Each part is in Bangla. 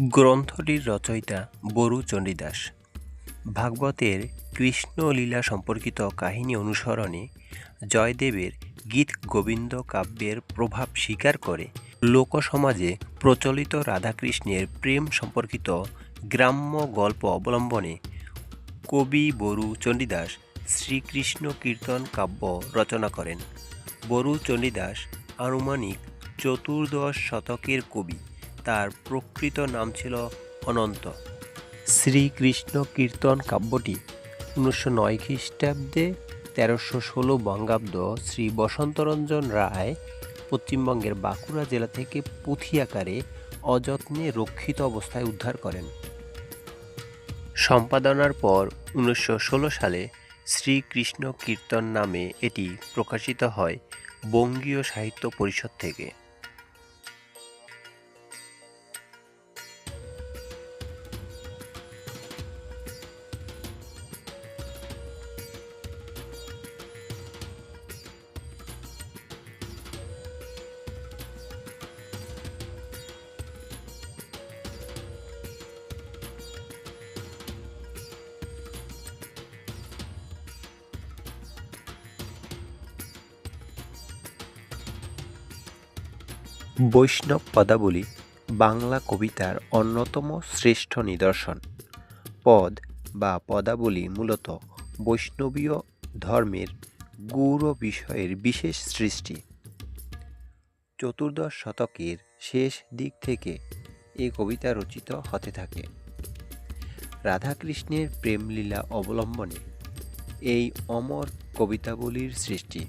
গ্রন্থটির রচয়িতা বরু চণ্ডীদাস। ভাগবতের কৃষ্ণলীলা সম্পর্কিত কাহিনী অনুসরণে জয়দেবের গীত গোবিন্দ কাব্যের প্রভাব স্বীকার করে লোকসমাজে প্রচলিত রাধাকৃষ্ণের প্রেম সম্পর্কিত গ্রাম্য গল্প অবলম্বনে কবি বরু চণ্ডীদাস শ্রীকৃষ্ণ কীর্তন কাব্য রচনা করেন। বরু চণ্ডীদাস আনুমানিক চতুর্দশ শতকের কবি। তার প্রকৃত নাম ছিল অনন্ত। শ্রীকৃষ্ণ কীর্তন কাব্যটি উনিশশো নয় খ্রিস্টাব্দে তেরোশো ষোলো বঙ্গাব্দ শ্রী বসন্তরঞ্জন রায় পশ্চিমবঙ্গের বাঁকুড়া জেলা থেকে পুঁথি আকারে অযত্নে রক্ষিত অবস্থায় উদ্ধার করেন। সম্পাদনার পর উনিশশো ষোলো সালে শ্রীকৃষ্ণ কীর্তন নামে এটি প্রকাশিত হয় বঙ্গীয় সাহিত্য পরিষদ থেকে। বৈষ্ণব পদাবলী বাংলা কবিতার অন্যতম শ্রেষ্ঠ নিদর্শন। পদ বা পদাবলী মূলত বৈষ্ণবীয় ধর্মের গৌর বিষয়ের বিশেষ সৃষ্টি। চতুর্দশ শতকের শেষ দিক থেকে এ কবিতা রচিত হতে থাকে। রাধাকৃষ্ণের প্রেমলীলা অবলম্বনে এই অমর কবিতাবলীর সৃষ্টি।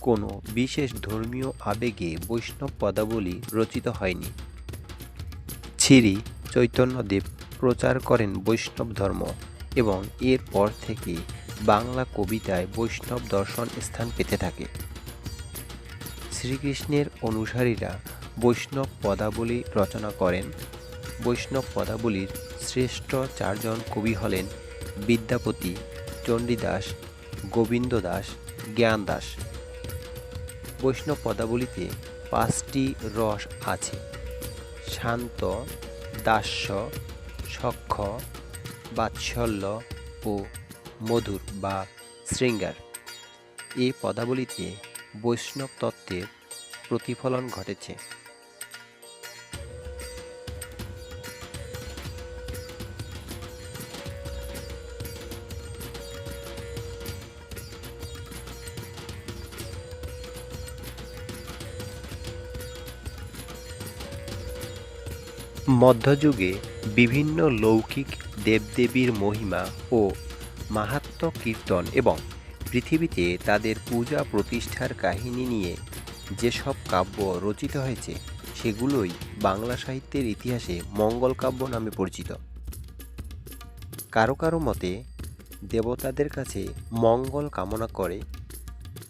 কোনো বিশেষ ধর্মীয় আবেগে বৈষ্ণব পদাবলী রচিত হয়নি। শ্রী চৈতন্যদেব প্রচার করেন বৈষ্ণব ধর্ম এবং এরপর থেকে বাংলা কবিতায় বৈষ্ণব দর্শন স্থান পেতে থাকে। শ্রীকৃষ্ণের অনুসারীরা বৈষ্ণব পদাবলী রচনা করেন। বৈষ্ণব পদাবলীর শ্রেষ্ঠ চারজন কবি হলেন বিদ্যাপতি, চণ্ডীদাস গোবিন্দ দাস জ্ঞান দাস বৈষ্ণব পদাবলীতে পাঁচটি রস আছে। শান্ত, দাস্য, সক্ষ, বাৎসল্য ও মধুর বা শৃঙ্গার। এই পদাবলীতে বৈষ্ণব তত্ত্বের প্রতিফলন ঘটেছে। মধ্যযুগে বিভিন্ন লৌকিক দেবদেবীর মহিমা ও মাহাত্ম্য কীর্তন এবং পৃথিবীতে তাদের পূজা প্রতিষ্ঠার কাহিনী নিয়ে যেসব কাব্য রচিত হয়েছে, সেগুলোই বাংলা সাহিত্যের ইতিহাসে মঙ্গল কাব্য নামে পরিচিত। কারও কারও মতে, দেবতাদের কাছে মঙ্গল কামনা করে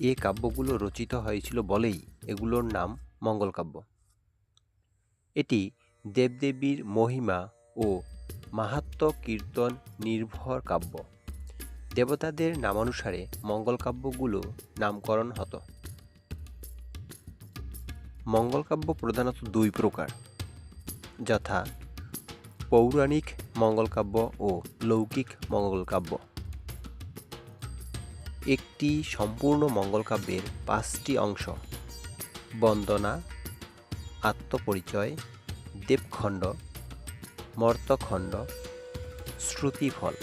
এ কাব্যগুলো রচিত হয়েছিল বলেই এগুলোর নাম মঙ্গল কাব্য। এটি দেবদেবীর মহিমা ও মাহাত্ম্য কীর্তন নির্ভর কাব্য। দেবতাদের নামানুসারে মঙ্গল কাব্যগুলো নামকরণ হতো। মঙ্গল কাব্য প্রধানত দুই প্রকার, যথা পৌরাণিক মঙ্গল কাব্য ও লৌকিক মঙ্গল কাব্য। একটি সম্পূর্ণ মঙ্গল কাব্যের পাঁচটি অংশ, বন্দনা, আত্মপরিচয় দেবখণ্ড মর্তখণ্ড শ্রুতিফল।